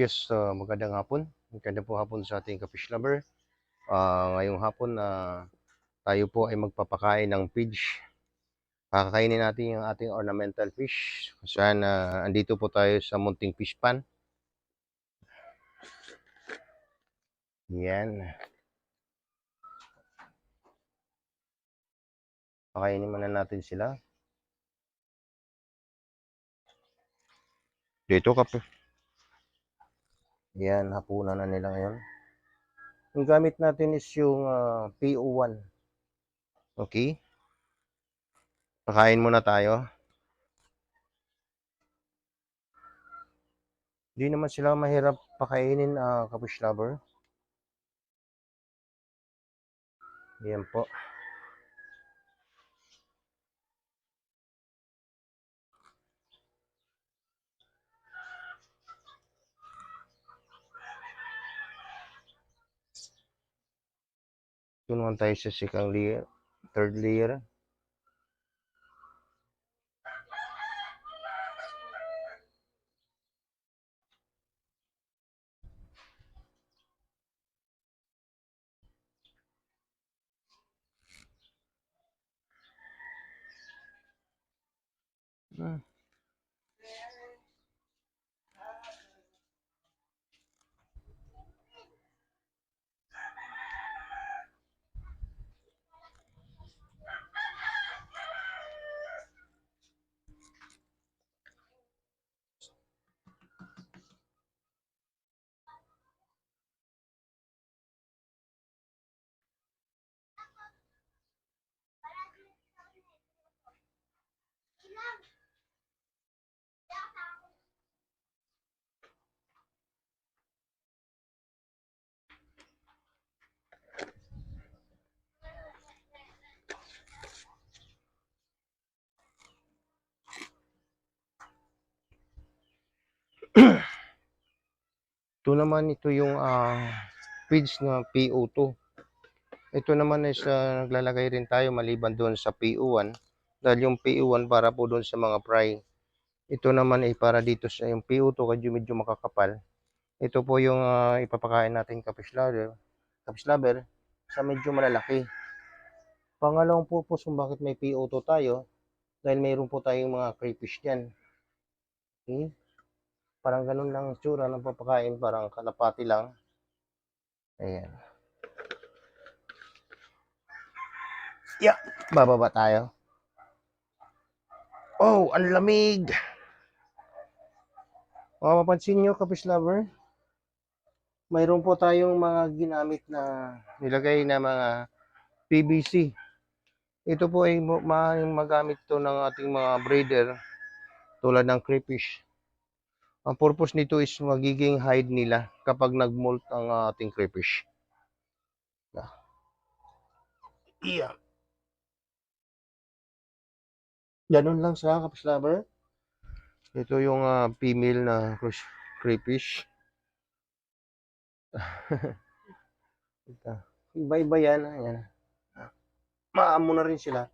Yes, uh, magandang hapon. Magandang po hapon sa ating kafish lover. Ah, ngayong hapon na tayo po ay magpapakain ng fish. Kakakainin natin yung ating ornamental fish. Saan uh, andito po tayo sa munting fish pan. Yan. Pakainin muna natin sila. Dito kape. Yan, hapunan na nila ngayon. Yung gamit natin is yung ah, PO1. Okay? Pakain muna tayo. Hindi naman sila mahirap pakainin, uh, kapush lover. Yan po. Ito naman tayo sa second layer, third layer. Ito naman ito yung ah, feeds na PO2. Ito naman is ah, naglalagay rin tayo maliban doon sa PO1 dahil yung PO1 para po doon sa mga fry. Ito naman ay para dito sa yung PO2 kadyo medyo makakapal. Ito po yung ah, ipapakain natin kapish lover, kapish lover sa medyo malalaki. Pangalawang purpose kung bakit may PO2 tayo dahil mayroon po tayong mga crayfish diyan. Okay? Parang ganun lang ang tsura ng papakain, parang kalapati lang. Ayan. Yeah, bababa tayo. Oh, ang lamig! Mapapansin nyo, kapis lover, mayroon po tayong mga ginamit na nilagay na mga PVC. Ito po ay maaaring magamit to ng ating mga breeder tulad ng crayfish. Ang purpose nito is magiging hide nila kapag nag-molt ang ah, ating crayfish. Yeah. Yeah. Ganun lang sa kapas lover. Ito yung ah, female na crayfish. Iba-iba yan. Ayan. Maamo na rin sila.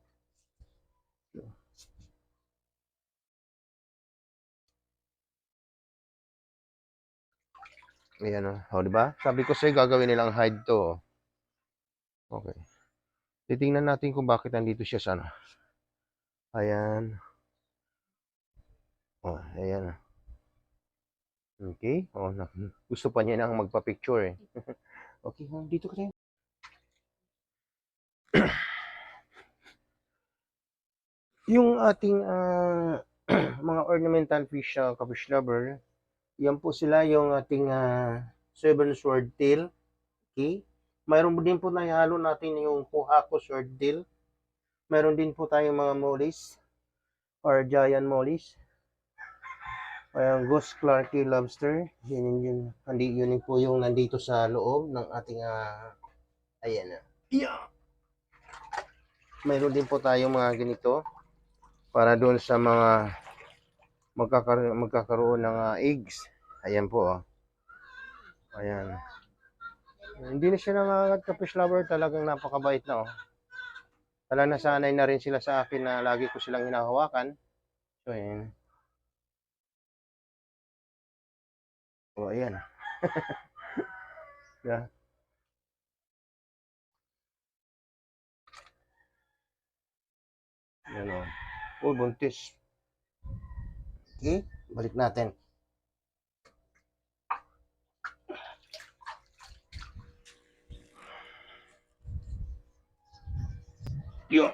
Ayan o. O, di ba? Sabi ko sa'yo, gagawin nilang hide to. Okay. Titingnan natin kung bakit nandito siya sa ano. Ayan. Oh, ayan. Okay. Oh, na, gusto pa niya nang magpa-picture eh. okay, dito ka tayo. Yung ating ah, mga ornamental fish sa kafish lover, yan po sila yung ating ah, seven sword tail. Okay? Mayroon din po na ihalo natin yung Puhako sword tail. Mayroon din po tayong mga mollies or giant mollies. Ayan, Ghost Clarky Lobster. Yun, yun, yun. Hindi, yun po yung nandito sa loob ng ating, ah, ayan na. Yeah. Mayroon din po tayong mga ganito para doon sa mga magkakar magkakaroon ng ah, eggs. Ayan po. Oh. Ayan. Hindi na siya nangangat ka fish lover. Talagang napakabait na. Oh. Talagang nasanay na rin sila sa akin na lagi ko silang hinahawakan. So, ayan. O, ayan. yeah. Yan o. Uy, buntis. Okay, balik natin. Yo.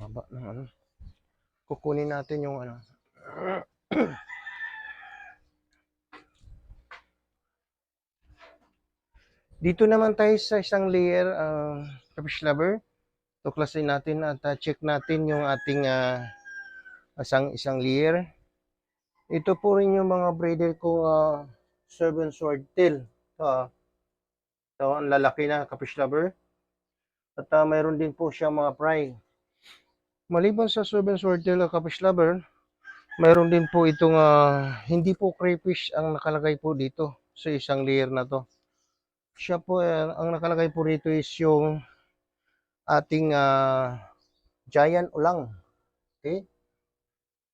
Haba ng ano. Kukunin natin yung ano. Dito naman tayo sa isang layer, uh, fish lover. Tuklasin natin at uh, check natin yung ating uh, isang isang layer. Ito po rin yung mga breeder ko uh, seven sword tail. Uh, so, ang lalaki na kapish lover. At uh, mayroon din po siya mga fry. Maliban sa seven sword tail uh, kapish lover, mayroon din po itong uh, hindi po crayfish ang nakalagay po dito sa isang layer na to. Siya po, uh, ang nakalagay po rito is yung ating uh, giant ulang. Okay?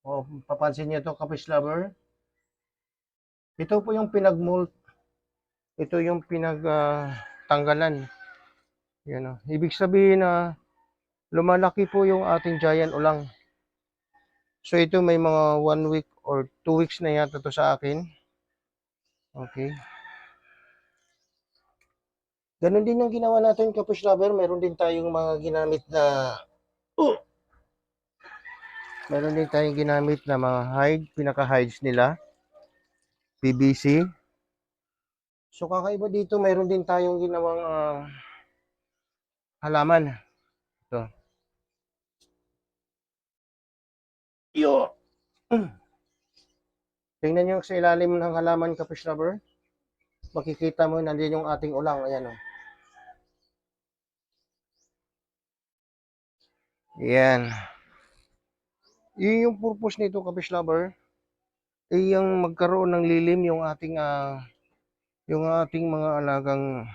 O, papansin niyo to kapish lover. Ito po yung pinag-molt. Ito yung pinag-tanggalan. Yan o. Ibig sabihin na lumalaki po yung ating giant ulang. So ito may mga one week or two weeks na yata to sa akin. Okay. Ganon din yung ginawa natin kapush lover. Meron din tayong mga ginamit na oh, meron din tayong ginamit na mga hide, pinaka-hides nila. PVC. So kakaiba dito, meron din tayong ginawang uh, halaman. Ito. Yo. Tingnan nyo sa ilalim ng halaman kapush lover. Makikita mo nandiyan yung ating ulang. Ayan o. Oh. Yan. Yun yung purpose nito, kapish lover. Eh, yung magkaroon ng lilim yung ating uh, yung ating mga alagang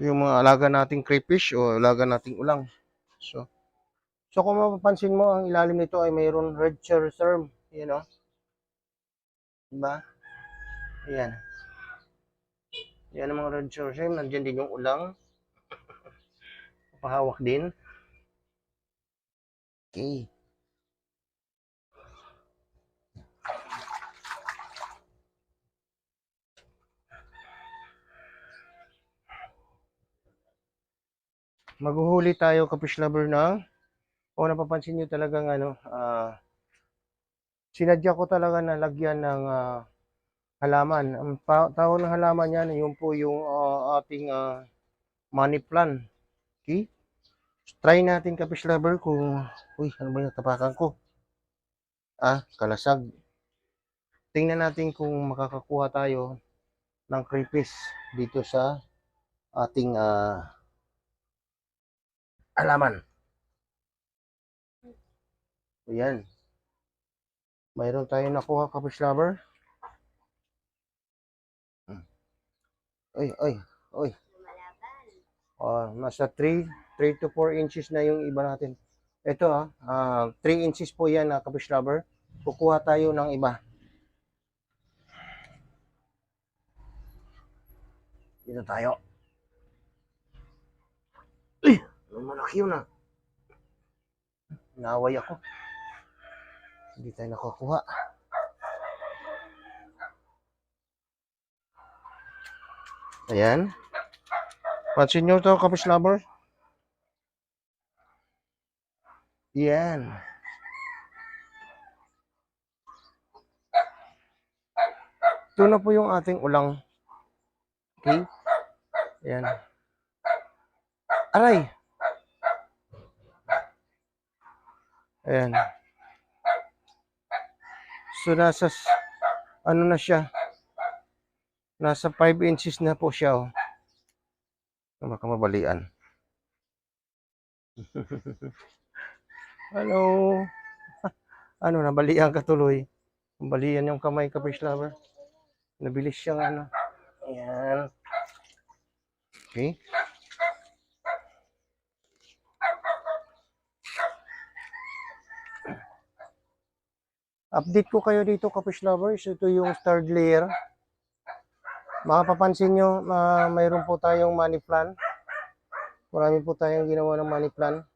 yung mga alaga nating crayfish o alaga nating ulang. So, so kung mapapansin mo, ang ilalim nito ay mayroon red cherry you know? Diba? Ayan. Yan ang mga red cherry Nandiyan din yung ulang. Pahawak din. Okay. Maghuhuli tayo kapish lover ng o napapansin nyo talagang ano uh, sinadya ko talaga na lagyan ng uh, halaman. Ang tawag ng halaman yan, yun po yung uh, ating uh, money plant. Okay? Try natin kapish lover kung, uy, ano ba yung tapakan ko? Ah, kalasag. Tingnan natin kung makakakuha tayo ng crayfish dito sa ating uh, alaman. Ayan. Mayroon tayo nakuha kapish lover. Ay, ay, ay. Uh, nasa 3 3 to 4 inches na yung iba natin. Ito ah, uh, 3 inches po yan na uh, kapish rubber. Kukuha tayo ng iba. Dito tayo. Uy! Malaki yun ah. Naway ako. Hindi tayo nakukuha. Ayan. Pansin nyo ito, kapis lover. Yan. Ito na po yung ating ulang. Okay? Ayan. Aray! Ayan. So, nasa, ano na siya? Nasa 5 inches na po siya, oh. Baka mabalian. Hello. ano, nabalian ka tuloy. Nabalian yung kamay ka, fish lover. Nabilis siyang ano. Ayan. Okay. Update ko kayo dito, Kapish Lovers. Ito yung third layer. Makapapansin nyo, na mayroon po tayong money plan. Marami po tayong ginawa ng money plan.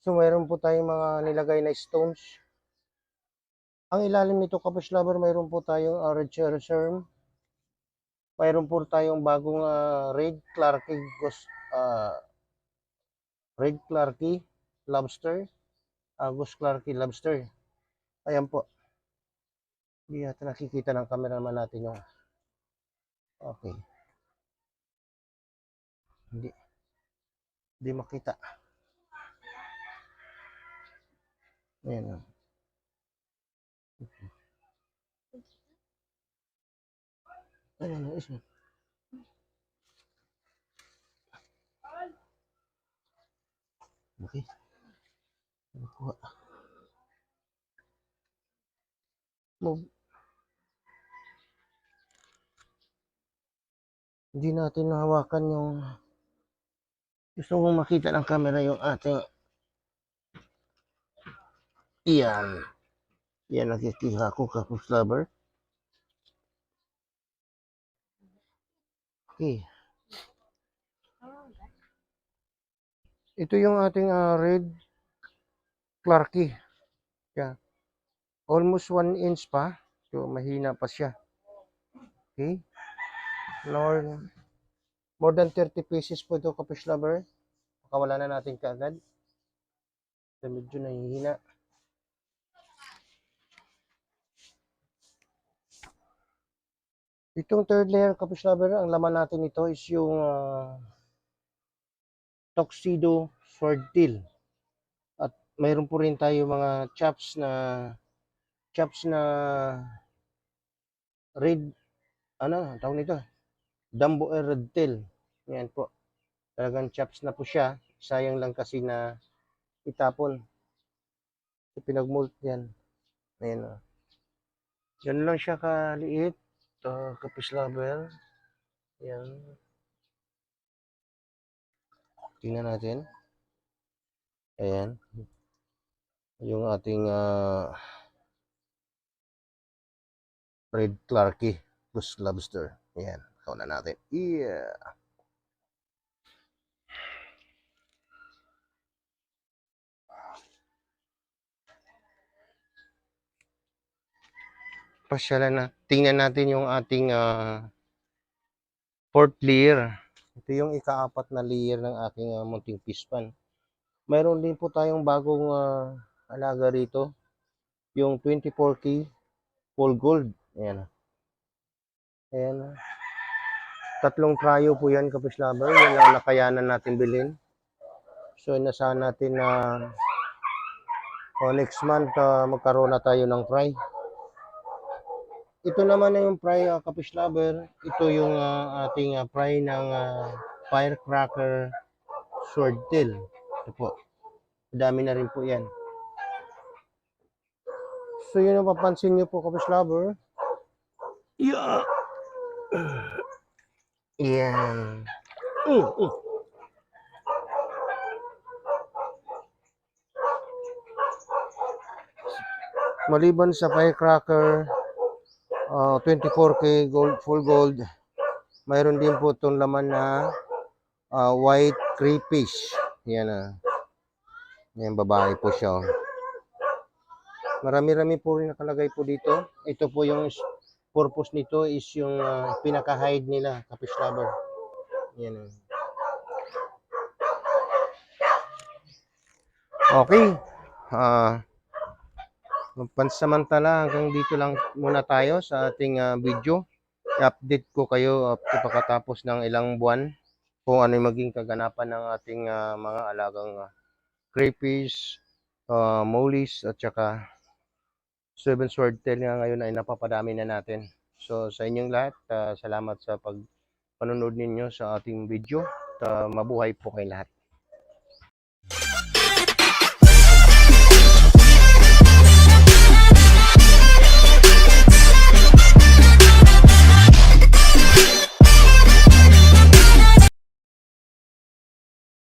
So, mayroon po tayong mga nilagay na stones. Ang ilalim nito, Kapish Lover, mayroon po tayong uh, red cherry Mayroon po tayong bagong ah, red Clarky Ghost, ah, red Clarky lobster. Uh, Ghost Clarky lobster. Ayan po. Hindi yata nakikita ng camera naman natin yung Okay. Hindi. Hindi makita. Ayan. Ayan, oh, isa. Okay. Nakuha. Move. Hindi natin nahawakan yung gusto mong makita ng camera yung ating iyan. Yan nakikita ko kapos lover. Okay. Ito yung ating ah, red Clarky. Yan. Almost 1 inch pa. So, mahina pa siya. Okay. More, more than 30 pieces po ito, kapish lover. Pakawala na natin kaagad. So, medyo nahihina. Itong third layer, kapish lover, ang laman natin ito is yung ah, tuxedo sword tail. At mayroon po rin tayo mga chops na chops na red ano, tawag nito? Dumbo eh, red tail. Po. Talagang chops na po siya. Sayang lang kasi na itapon. So, pinagmold yan. Ayan o. Yan lang siya kaliit. Uh, kapis level. Yan. Tingnan natin. Ayan. Yung ating ah, Red Clarky Goose Lobster. Ayan. Ikaw na natin. Yeah. Pasyalan na. Tingnan natin yung ating ah, fourth layer. Ito yung ikaapat na layer ng aking ah, munting pispan. Mayroon din po tayong bagong ah, alaga rito. Yung 24K full gold. Ayan. Ayan. Tatlong tryo po yan, kapis lover. Yan ang nakayanan natin bilhin. So, inasahan natin na oh, next month ah, magkaroon na tayo ng try. Ito naman na yung fry uh, kapish lover. Ito yung ah, ating uh, fry ng ah, firecracker sword tail. Ito po. Dami na rin po yan. So yun ang papansin nyo po kapish lover. Yeah. Yan. Mm, mm. Maliban sa firecracker, uh, 24K gold, full gold. Mayroon din po itong laman na ah, white crayfish. Yan na. Yan, babae po siya. oh. Marami-rami po rin nakalagay po dito. Ito po yung purpose nito is yung ah, pinaka-hide nila, kapish lover. Yan. Okay. Ah, pansamantala hanggang dito lang muna tayo sa ating ah, video. I-update ko kayo uh, pagkatapos ng ilang buwan kung ano maging kaganapan ng ating ah, mga alagang uh, crayfish, uh, mollies at saka seven sword tail nga ngayon ay napapadami na natin. So sa inyong lahat, ah, salamat sa pag panonood ninyo sa ating video. At, ah, mabuhay po kay lahat.